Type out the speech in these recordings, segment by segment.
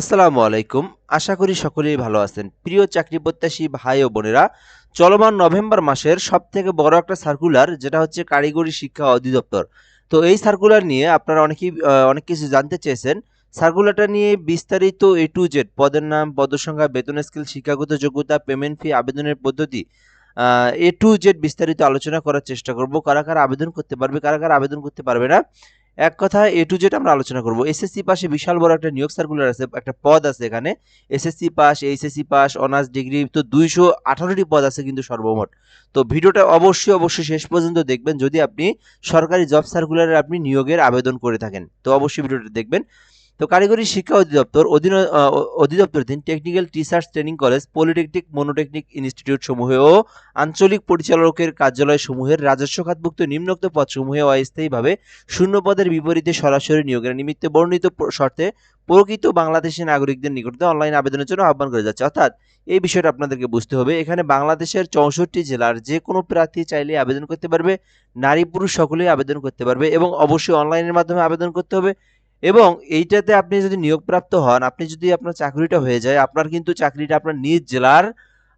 আসসালামু আলাইকুম। আশা করি সকলেই ভালো আছেন। প্রিয় চাকরি প্রত্যাশী ভাই ও বোনেরা, চলমান নভেম্বর মাসের সব থেকে বড় একটা সার্কুলার যেটা হচ্ছে কারিগরি শিক্ষা অধিদপ্তর। তো এই সার্কুলার নিয়ে আপনারা অনেকেই অনেক কিছু জানতে চেয়েছেন। সার্কুলারটা নিয়ে বিস্তারিত এ টু জেড পদের নাম, পদসংখ্যা, বেতন স্কেল, শিক্ষাগত যোগ্যতা পেমেন্ট ফি আবেদনের পদ্ধতি এ টু জেড বিস্তারিত আলোচনা করার চেষ্টা করব। কারা কারা আবেদন করতে পারবে, কারা কারা আবেদন করতে পারবে না এক কথায় এ টু জেড আমরা আলোচনা করব। এসএসসি পাশে বিশাল বড় একটা নিয়োগ সার্কুলার আছে, একটা পদ আছে এখানে। SSC pass HSC pass honours degree তো দুইশো আঠারোটি পদ আছে কিন্তু সর্বমোট। তো ভিডিওটা অবশ্যই অবশ্যই শেষ পর্যন্ত দেখবেন যদি আপনি সরকারি জব সার্কুলারে আপনি নিয়োগের আবেদন করে থাকেন। তো অবশ্যই ভিডিওটা দেখবেন। তো কারিগরি শিক্ষা অধিদপ্তর, অধীন অধিদপ্তরাধীন technical teachers training college polytechnic monotechnic institute সমূহে ও আঞ্চলিক পরিচালকের কার্যালয় সমূহের রাজস্ব খাতভুক্ত নিম্নোক্ত পদসমূহে অস্থায়ীভাবে শূন্য পদের বিপরীতে সরাসরি নিয়োগের নিমিত্তে বর্ণিত শর্তে প্রকৃত বাংলাদেশি নাগরিকদের নিকটতে অনলাইন আবেদনের জন্য আহ্বান করে যাচ্ছে। অর্থাৎ এই বিষয়টা আপনাদেরকে বুঝতে হবে। এখানে বাংলাদেশের চৌষট্টি জেলার যে কোনো প্রার্থী চাইলে আবেদন করতে পারবে, নারী পুরুষ সকলেই আবেদন করতে পারবে এবং অবশ্যই অনলাইনের মাধ্যমে আবেদন করতে হবে। এবং এইটাতে আপনি যদি নিয়োগপ্রাপ্ত হন, আপনি যদি আপনার চাকরিটা হয়ে যায়, আপনার কিন্তু চাকরিটা আপনার নিজ জেলার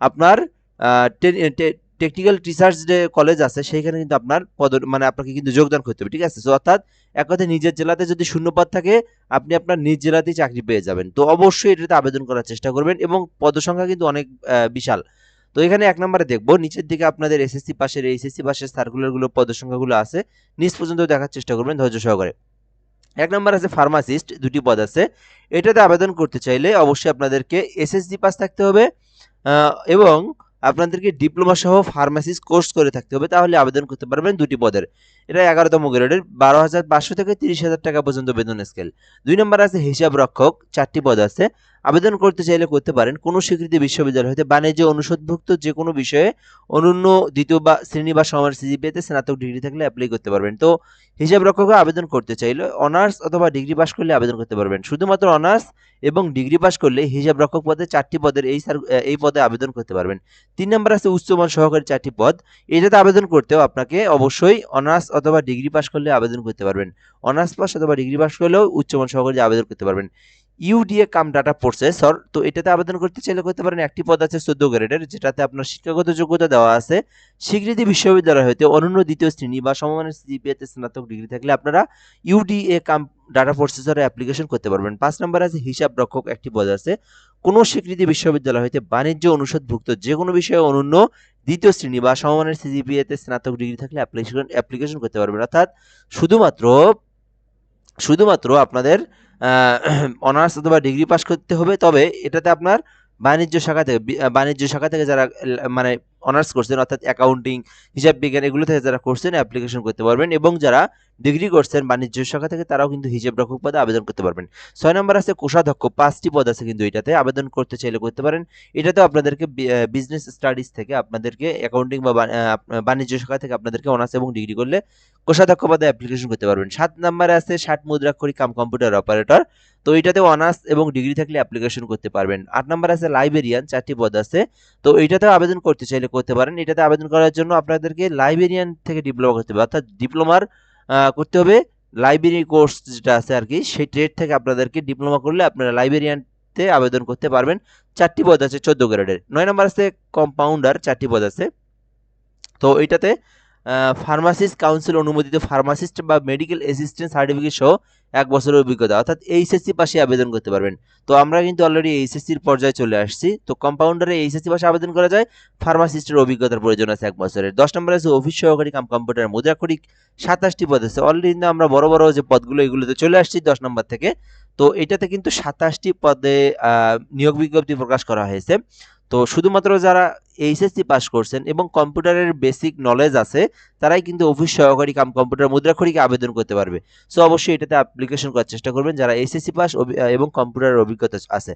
আপনার টেকনিক্যাল টিচার্স যে কলেজ আছে, সেইখানে কিন্তু আপনার পদ মানে আপনাকে কিন্তু যোগদান করতে হবে, ঠিক আছে? তো অর্থাৎ এক কথায় নিজের জেলাতে যদি শূন্যপদ থাকে, আপনি আপনার নিজ জেলাতেই চাকরি পেয়ে যাবেন। তো অবশ্যই এটাতে আবেদন করার চেষ্টা করবেন এবং পদসংখ্যা কিন্তু অনেক বিশাল। তো এখানে এক নম্বরে দেখব, নিচের দিকে আপনাদের এসএসসি পাশের এইচএসসি পাশের সার্কুলারগুলো পদসংখ্যাগুলো আছে, নিচ পর্যন্ত দেখার চেষ্টা করবেন, ধৈর্য সহকারে। এক নম্বর আছে ফার্মাসিস্ট, দুটি পদ আছে। এটাতে আবেদন করতে চাইলে অবশ্যই আপনাদেরকে এসএসসি পাস থাকতে হবে এবং আপনাদেরকে ডিপ্লোমা সহ ফার্মাসিস্ট কোর্স করে থাকতে হবে, তাহলে আবেদন করতে পারবেন দুটি পদের। এটা এগারোতম গ্রেডের বারো হাজার পাঁচশো থেকে তিরিশ হাজার টাকা পর্যন্ত বেতন স্কেল দুই নম্বর আছে হিসাব রক্ষক, চারটি পদ আছে। আবেদন করতে চাইলে করতে পারেন কোনো স্বীকৃতি বিশ্ববিদ্যালয় হতে বাণিজ্য অনুষদভুক্ত যে কোনো বিষয়ে অনন্য দ্বিতীয় বা শ্রেণি বা সমান সিজিপিএতে স্নাতক ডিগ্রি থাকলে অ্যাপ্লাই করতে পারবেন। তো হিসাব রক্ষকে আবেদন করতে চাইলে অনার্স অথবা ডিগ্রি পাস করলে আবেদন করতে পারবেন। শুধুমাত্র অনার্স এবং ডিগ্রি পাস করলে হিসাব রক্ষক পদে চারটি পদের এই এই পদে আবেদন করতে পারবেন। তিন নম্বর আছে উচ্চমান সহকারী চারটি পদ। এটাতে আবেদন করতেও আপনাকে অবশ্যই অনার্স অথবা ডিগ্রি পাস করলে আবেদন করতে পারবেন। অনার্স পাস অথবা ডিগ্রি পাস করলেও উচ্চমান সহকারী আবেদন করতে পারবেন। ইউডিএ কাম ডাটা প্রসেসর তো এটাতে আবেদন করতে চাইলে করতে পারেন একটি পদ আছে চোদ্দ গ্রেডের, যেটাতে আপনার শিক্ষাগত যোগ্যতা দেওয়া আছে। স্বীকৃতি বিশ্ববিদ্যালয় হতে অনন্য দ্বিতীয় শ্রেণি বা সমমানের সিজিপিএতে স্নাতক ডিগ্রি থাকলে আপনারা ইউডিএ কাম ডাটা প্রসেসরে অ্যাপ্লিকেশন করতে পারবেন। পাঁচ নম্বর আছে হিসাব রক্ষক একটি পদ আছে। কোনো স্বীকৃতি বিশ্ববিদ্যালয় হতে বাণিজ্য অনুষদভুক্ত যে কোনো বিষয়ে অনন্য দ্বিতীয় শ্রেণি বা সমমানের সিজিপিএতে স্নাতক ডিগ্রি থাকলে অ্যাপ্লিকেশন অ্যাপ্লিকেশন করতে পারবেন। অর্থাৎ শুধুমাত্র শুধুমাত্র আপনাদের অনার্স অথবা ডিগ্রি পাস করতে হবে, তবে এটাতে আপনার বাণিজ্য শাখা থেকে বাণিজ্য শাখা থেকে যারা মানে অনার্স করছেন অর্থাৎ অ্যাকাউন্টিং হিসাব বিজ্ঞান, এগুলো থেকে যারা করছেন অ্যাপ্লিকেশন করতে পারবেন এবং যারা ডিগ্রি করছেন বাণিজ্য শাখা থেকে, তারাও কিন্তু হিসাব রক্ষক পদে আবেদন করতে পারবেন। ছয় নম্বর আছে কোষাধ্যক্ষ, পাঁচটি পদ আছে কিন্তু এটাতে আবেদন করতে চাইলে করতে পারেন। এটাতেও আপনাদেরকে বিজনেস স্টাডিজ থেকে আপনাদেরকে অ্যাকাউন্টিং বা বাণিজ্য শাখা থেকে আপনাদেরকে অনার্স এবং ডিগ্রি করলে কোষাধ্যক্ষ পদে অ্যাপ্লিকেশন করতে পারবেন। সাত নম্বরে আছে ষাট মুদ্রাক্ষরিক কাম কম্পিউটার অপারেটর তো এটাতেও অনার্স এবং ডিগ্রি থাকলে অ্যাপ্লিকেশন করতে পারবেন। আট নম্বর আছে লাইব্রেরিয়ান চারটি পদ আছে। তো এইটাতেও আবেদন করতে চাইলে করতে পারেন। এটাতে আবেদন করার জন্য আপনাদেরকে লাইব্রেরিয়ান থেকে ডিপ্লোমা করতে হবে। অর্থাৎ ডিপ্লোমার করতে হবে লাইব্রেরি কোর্স যেটা আছে আর কি, সেই ট্রেড থেকে আপনাদেরকে ডিপ্লোমা করলে আপনারা লাইব্রেরিয়ানতে আবেদন করতে পারবেন। চারটি পদ আছে চোদ্দ গ্রেডের নয় নম্বর আছে কম্পাউন্ডার চারটি পদ আছে। তো এইটাতে ফার্মাসিস্ট কাউন্সিল অনুমোদিত ফার্মাসিস্ট বা মেডিকেল অ্যাসিস্ট্যান্ট সার্টিফিকেট সহ এক বছরের অভিজ্ঞতা, অর্থাৎ এইচএসসি পাশে আবেদন করতে পারবেন। তো আমরা কিন্তু অলরেডি এইচএসসির পর্যায়ে চলে আসছি। তো কম্পাউন্ডারে এইচএসসি পাশে আবেদন করা যায় ফার্মাসিস্টের অভিজ্ঞতার প্রয়োজন আছে এক বছরের। দশ নম্বরে আছে অফিস সহকারী কাম কম্পিউটার মুদ্রাক্ষরিক, সাতাশটি পদ আছে। অলরেডি কিন্তু আমরা বড় বড় যে পদগুলো, এগুলোতে চলে আসছি দশ নম্বর থেকে। তো এটাতে কিন্তু সাতাশটি পদে নিয়োগ বিজ্ঞপ্তি প্রকাশ করা হয়েছে। তো শুধুমাত্র যারা এইচএসসি পাস করছেন এবং কম্পিউটারের বেসিক নলেজ আছে, তারাই কিন্তু অফিস সহকারী কাম কম্পিউটার মুদ্রাক্ষরিকে আবেদন করতে পারবে। সো অবশ্যই এটাতে অ্যাপ্লিকেশন করার চেষ্টা করবেন যারা এইচএসসি পাস এবং কম্পিউটারের অভিজ্ঞতা আছে।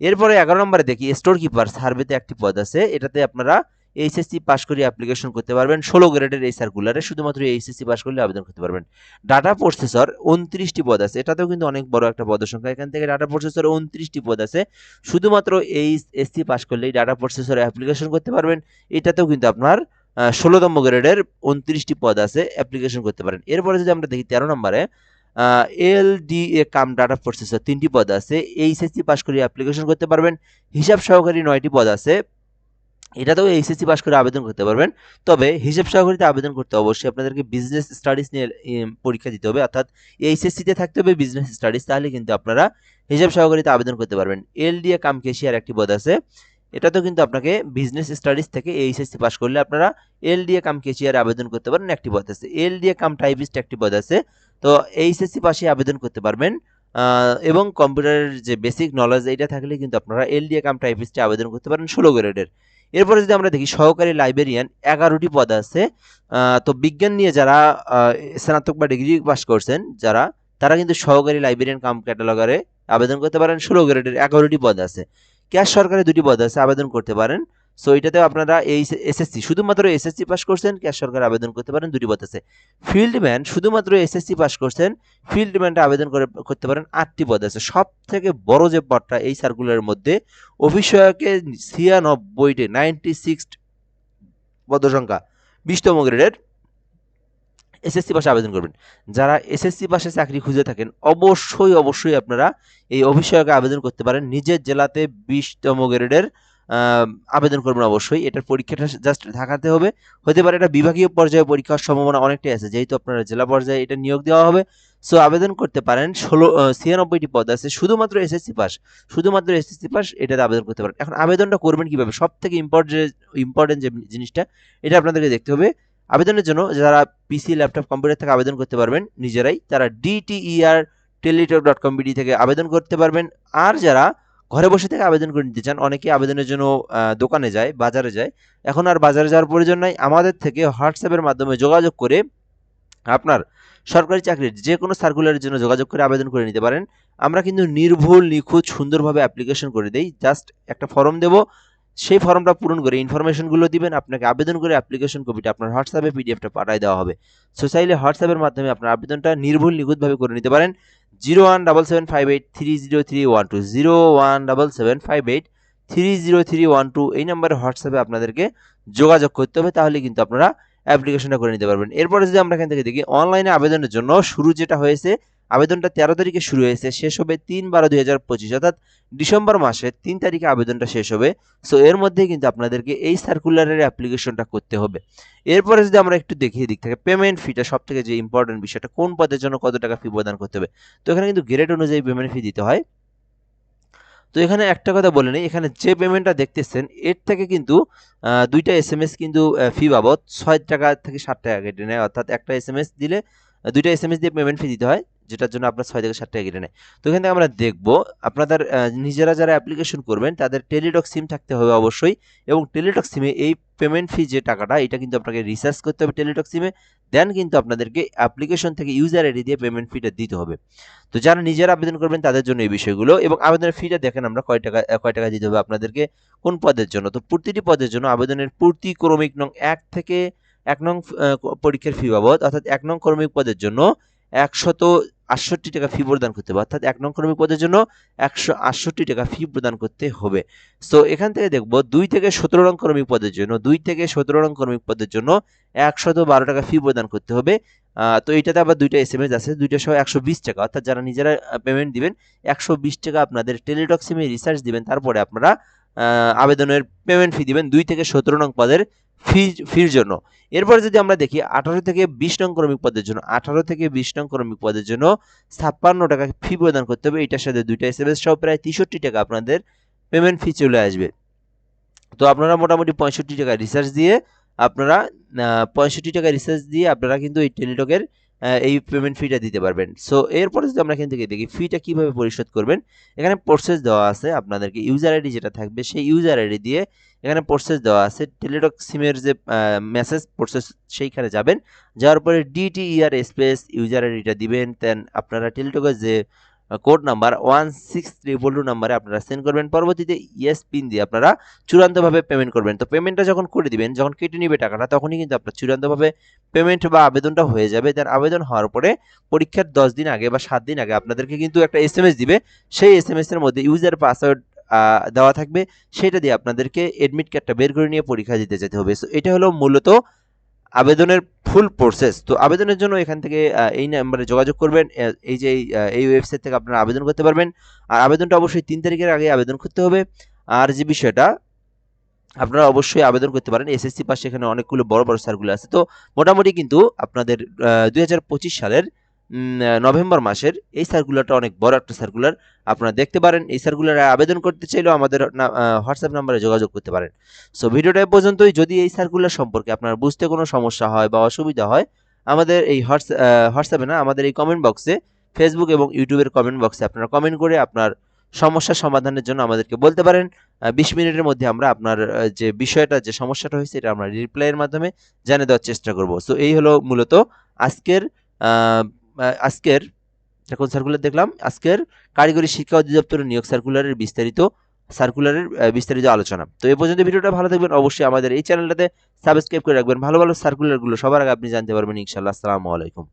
এরপরে এগারো নম্বরে দেখি স্টোর কিপার সার্ভেতে একটি পদ আছে। এটাতে আপনারা এইচএসসি পাস করে অ্যাপ্লিকেশন করতে পারবেন। ষোলো গ্রেডের এই সার্কুলারে শুধুমাত্র এইচএসসি পাস করলে আবেদন করতে পারবেন। ডাটা প্রসেসর উনত্রিশটি পদ আছে। এটাতেও কিন্তু অনেক বড় একটা পদের সংখ্যা। এখান থেকে ডাটা প্রসেসর উনত্রিশটি পদ আছে। শুধুমাত্র এইচএসসি পাস করলেই ডাটা প্রসেসরে অ্যাপ্লিকেশন করতে পারবেন। এটাতেও কিন্তু আপনার ষোলোতম গ্রেডের উনত্রিশটি পদ আছে অ্যাপ্লিকেশন করতে পারেন। এরপরে যদি আমরা দেখি তেরো নম্বরে L D A cum data processor তিনটি পদ আছে। এইচএসসি পাস করে অ্যাপ্লিকেশন করতে পারবেন। হিসাব সহকারী নয়টি পদ আছে। এটাতেও এইচএসসি পাস করে আবেদন করতে পারবেন। তবে হিসাব সহকারীতে আবেদন করতে অবশ্যই আপনাদেরকে বিজনেস স্টাডিজ নিয়ে পরীক্ষা দিতে হবে। অর্থাৎ এইচএসসিতে থাকতে হবে বিজনেস স্টাডিজ তাহলে কিন্তু আপনারা হিসাব সহকারীতে আবেদন করতে পারবেন। এলডিএ কাম কেশিয়ার একটি পদ আছে। এটাতেও কিন্তু আপনাকে বিজনেস স্টাডিজ থেকে এইচএসসি পাস করলে আপনারা এলডিএ কাম কেশিয়ারে আবেদন করতে পারেন একটি পদ আছে। এলডিএ কাম টাইপিস্ট একটি পদ আছে। তো এইচএসসি পাশে আবেদন করতে পারবেন। এবং কম্পিউটারের যে বেসিক নলেজ এইটা থাকলে কিন্তু আপনারা এলডিএ কাম টাইপিস্টে আবেদন করতে পারেন ষোলো গ্রেডের এরপরে যদি আমরা দেখি সহকারী লাইব্রেরিয়ান এগারোটি পদ আছে। তো বিজ্ঞান নিয়ে যারা স্নাতক বা ডিগ্রি পাস করছেন, যারা, তারা কিন্তু সহকারী লাইব্রেরিয়ান কাম ক্যাটালগারে আবেদন করতে পারেন। ষোলো গ্রেডের এগারোটি পদ আছে। ক্যাশ সরকারি দুটি পদ আছে, আবেদন করতে পারেন। সো এটাতেও আপনারা এই এসএসসি শুধুমাত্র এসএসসি পাস করছেন ক্যাশ সরকার আবেদন করতে পারেন, দুটি আছে। ফিল্ডম্যান শুধুমাত্র এসএসসি পাস করছেন ফিল্ডম্যানটা আবেদন করে, করতে পারেন, আটটি পদ আছে। সব থেকে বড় যে পদটা এই সার্কুলারের মধ্যে অফিসকে ছিয়ানব্বইটি নাইনটি সিক্স পদ সংখ্যা বিশতম গ্রেডের এসএসসি পাশে আবেদন করবেন। যারা এসএসসি পাশে চাকরি খুঁজে থাকেন, অবশ্যই অবশ্যই আপনারা এই অভিষেকে আবেদন করতে পারেন। নিজের জেলাতে বিশতম গ্রেডের আবেদন করবেন অবশ্যই। এটার পরীক্ষাটা জাস্ট ঢাকাতে হবে। হতে পারে এটা বিভাগীয় পর্যায়ে পরীক্ষার সম্ভাবনা অনেকটাই আছে। যেহেতু আপনারা জেলা পর্যায়ে এটা নিয়োগ দেওয়া হবে সো আবেদন করতে পারেন। ষোলো ছিয়ানব্বইটি পদ আছে। শুধুমাত্র এসএসসি পাস শুধুমাত্র এসএসসি পাস এটাতে আবেদন করতে পারেন। এখন আবেদনটা করবেন কীভাবে? সব থেকে ইম্পর্টেন্ট ইম্পর্টেন্ট যে জিনিসটা, এটা আপনাদেরকে দেখতে হবে। আবেদনের জন্য যারা পিসি ল্যাপটপ কম্পিউটার থেকে আবেদন করতে পারবেন, নিজেরাই, তারা ডিটিইআর টেলিটক ডট কম থেকে আবেদন করতে পারবেন। আর যারা ঘরে বসে থেকে আবেদন করে নিতে চান। অনেকে আবেদনের জন্য দোকানে যায়, বাজারে যায়। এখন আর বাজারে যাওয়ার প্রয়োজন নাই। আমাদের থেকে হোয়াটসঅ্যাপের মাধ্যমে যোগাযোগ করে আপনার সরকারি চাকরির যে কোনো সার্কুলারের জন্য যোগাযোগ করে আবেদন করে নিতে পারেন। আমরা কিন্তু নির্ভুল, নিখুঁত, সুন্দরভাবে অ্যাপ্লিকেশন করে দেই। জাস্ট একটা ফর্ম দেব। সেই ফর্মটা পূরণ করে ইনফরমেশনগুলো দিবেন। আপনাকে আবেদন করে অ্যাপ্লিকেশন কপিটা আপনার হোয়াটসঅ্যাপে পিডিএফটা পাঠিয়ে দেওয়া হবে। সো চাইলে হোয়াটসঅ্যাপের মাধ্যমে আপনার আবেদনটা নির্ভুল, নিখুঁতভাবে করে নিতে পারেন। Zero one double seven five eight three zero three one two zero one double seven five eight three zero three one two এই নাম্বারে হোয়াটসঅ্যাপে আপনাদেরকে যোগাযোগ করতে হবে, তাহলে কিন্তু আপনারা অ্যাপ্লিকেশনটা করে নিতে পারবেন। এরপরে যদি আমরা এখান থেকে দেখি অনলাইনে আবেদনের জন্য শুরু যেটা হয়েছে আবেদনটা তেরো তারিখে শুরু হয়েছে, শেষ হবে তিন বারো দুই হাজার পঁচিশ, অর্থাৎ ডিসেম্বর মাসের তিন তারিখে আবেদনটা শেষ হবে। সো এর মধ্যে কিন্তু আপনাদেরকে এই সার্কুলারের অ্যাপ্লিকেশনটা করতে হবে। এরপরে যদি আমরা একটু দেখি দিক থেকে পেমেন্ট ফিটা সব থেকে যে ইম্পর্টেন্ট বিষয়টা, কোন পদের জন্য কত টাকা ফি প্রদান করতে হবে? তো এখানে কিন্তু গ্রেড অনুযায়ী পেমেন্ট ফি দিতে হয়। তো এখানে একটা কথা বলে নিই, এখানে যে পেমেন্টটা দেখতেছেন, এর থেকে কিন্তু দুইটা এস এম এস কিন্তু ফি বাবদ, ছয় টাকা থেকে ষাট টাকা কেটে নেয়। অর্থাৎ একটা এস এম এস দিলে, দুইটা এস এম এস দিয়ে পেমেন্ট ফি দিতে হয়। যেটার জন্য আপনার ছয় থেকে সাত টাকা কেটে নেয়। তো এখান থেকে আমরা দেখব, আপনাদের নিজেরা যারা অ্যাপ্লিকেশন করবেন, তাদের টেলিটক সিম থাকতে হবে অবশ্যই এবং টেলিটক সিমে এই পেমেন্ট ফি যে টাকাটা, এটা কিন্তু আপনাকে রিচার্জ করতে হবে টেলিটক সিমে দেন কিন্তু আপনাদেরকে অ্যাপ্লিকেশন থেকে ইউজার আইডি দিয়ে পেমেন্ট ফিটা দিতে হবে। তো যারা নিজেরা আবেদন করবেন, তাদের জন্য এই বিষয়গুলো এবং আবেদনের ফিটা দেখেন আমরা কয় টাকা কয় টাকা দিতে হবে আপনাদেরকে, কোন পদের জন্য। তো প্রতিটি পদের জন্য আবেদনের প্রতি ক্রমিক নং এক থেকে এক নং পরীক্ষার ফি বাবদ, অর্থাৎ এক নং ক্রমিক পদের জন্য একশত আটষট্টি টাকা ফি প্রদান করতে হবে। অর্থাৎ এক নং ক্রমিক পদের জন্য একশো আটষট্টি টাকা ফি প্রদান করতে হবে। সো এখান থেকে দেখব দুই থেকে সতেরো নং ক্রমিক পদের জন্য, দুই থেকে সতেরো নং ক্রমিক পদের জন্য একশত বারো টাকা ফি প্রদান করতে হবে। তো এইটাতে আবার দুইটা এস এম এস আছে, দুইটা সহ একশো বিশ টাকা। অর্থাৎ যারা নিজেরা পেমেন্ট দিবেন, একশো বিশ টাকা আপনাদের টেলিটক সিমে রিচার্জ দিবেন। তারপরে আপনারা আবেদনের পেমেন্ট ফি দিবেন। দুই থেকে সতেরো নং পদের ফি ফির জন্য। এরপরে যদি আমরা দেখি, আঠারো থেকে বিশ নং ক্রমিক পদের জন্য, আঠারো থেকে বিশ নং ক্রমিক পদের জন্য ছাপ্পান্ন টাকা ফি প্রদান করতে হবে। এটার সাথে দুইটা এস সহ প্রায় তেষট্টি টাকা আপনাদের পেমেন্ট ফি চলে আসবে। তো আপনারা মোটামুটি পঁয়ষট্টি টাকা রিচার্জ দিয়ে আপনারা পঁয়ষট্টি টাকা রিচার্জ দিয়ে আপনারা কিন্তু এই টেলিটকের এই পেমেন্ট ফিটা দিতে পারবেন। সো এরপরে যদি আমরা এখান থেকে দেখি ফিটা কীভাবে পরিশোধ করবেন, এখানে প্রসেস দেওয়া আছে আপনাদেরকে। ইউজার আইডি যেটা থাকবে, সেই ইউজার আইডি দিয়ে এখানে প্রসেস দেওয়া আছে। টেলিটক সিমের যে মেসেজ প্রসেস সেইখানে যাবেন। যাওয়ার পরে ডিটিইআর স্পেস ইউজার আইডিটা দিবেন। দেন আপনারা টেলিটকের যে code number one six triple two নাম্বারে আপনারা সেন্ড করবেন। পরবর্তীতে ইয়েস পিন দিয়ে আপনারা চূড়ান্তভাবে পেমেন্ট করবেন। তো পেমেন্টটা যখন করে দিবেন, যখন কেটে নিবে টাকাটা, তখনই কিন্তু আপনার চূড়ান্তভাবে পেমেন্ট বা আবেদনটা হয়ে যাবে। তার আবেদন হওয়ার পরে পরীক্ষার দশ দিন আগে বা সাত দিন আগে আপনাদেরকে কিন্তু একটা এস এম এস দিবে। সেই এস এম এর মধ্যে ইউজার পাসওয়ার্ড দেওয়া থাকবে। সেটা দিয়ে আপনাদেরকে এডমিট কার্ডটা বের করে নিয়ে পরীক্ষা দিতে যেতে হবে। সো এটা হলো মূলত আবেদনের ফুল প্রসেস তো আবেদনের জন্য এখান থেকে এই নাম্বারে যোগাযোগ করবেন এই যে এই, ওয়েবসাইট থেকে আপনারা আবেদন করতে পারবেন। আর আবেদনটা অবশ্যই তিন তারিখের আগে আবেদন করতে হবে। আর যে বিষয়টা আপনারা অবশ্যই আবেদন করতে পারেন। এসএসসি পাশে এখানে অনেকগুলো বড় বড় সার্কুলার আছে। তো মোটামুটি কিন্তু আপনাদের দুই হাজার পঁচিশ সালের নভেম্বর মাসের, এই সার্কুলারটা অনেক বড় একটা সার্কুলার আপনারা দেখতে পারেন, এই সার্কুলারে আবেদন করতে চাইলেও আমাদের হোয়াটসঅ্যাপ নাম্বারে যোগাযোগ করতে পারেন। সো ভিডিওটা পর্যন্তই। যদি এই সার্কুলার সম্পর্কে আপনার বুঝতে কোনো সমস্যা হয় বা অসুবিধা হয়, আমাদের এই হোয়াটসঅ্যাপে না, আমাদের এই কমেন্ট বক্সে ফেসবুক এবং ইউটিউবের কমেন্ট বক্সে আপনারা কমেন্ট করে আপনার সমস্যা সমাধানের জন্য আমাদেরকে বলতে পারেন। বিশ মিনিটের মধ্যে আমরা আপনার যে বিষয়টা, যে সমস্যাটা হয়েছে, এটা আমরা রিপ্লাইয়ের মাধ্যমে জানিয়ে দেওয়ার চেষ্টা করব। সো এই হলো মূলত আজকের আজকের এখন সার্কুলার দেখলাম, আজকের কারিগরি শিক্ষা অধিদপ্তরের নিয়োগ সার্কুলারের বিস্তারিত সার্কুলারের বিস্তারিত আলোচনা। তো এই পর্যন্ত ভিডিওটা ভালো থাকবেন, অবশ্যই আমাদের এই চ্যানেলটাতে সাবস্ক্রাইব করে রাখবেন। ভালো ভালো সার্কুলারগুলো সবার আগে আপনি জানতে পারবেন, ইনশাআল্লাহ। আসসালামু আলাইকুম।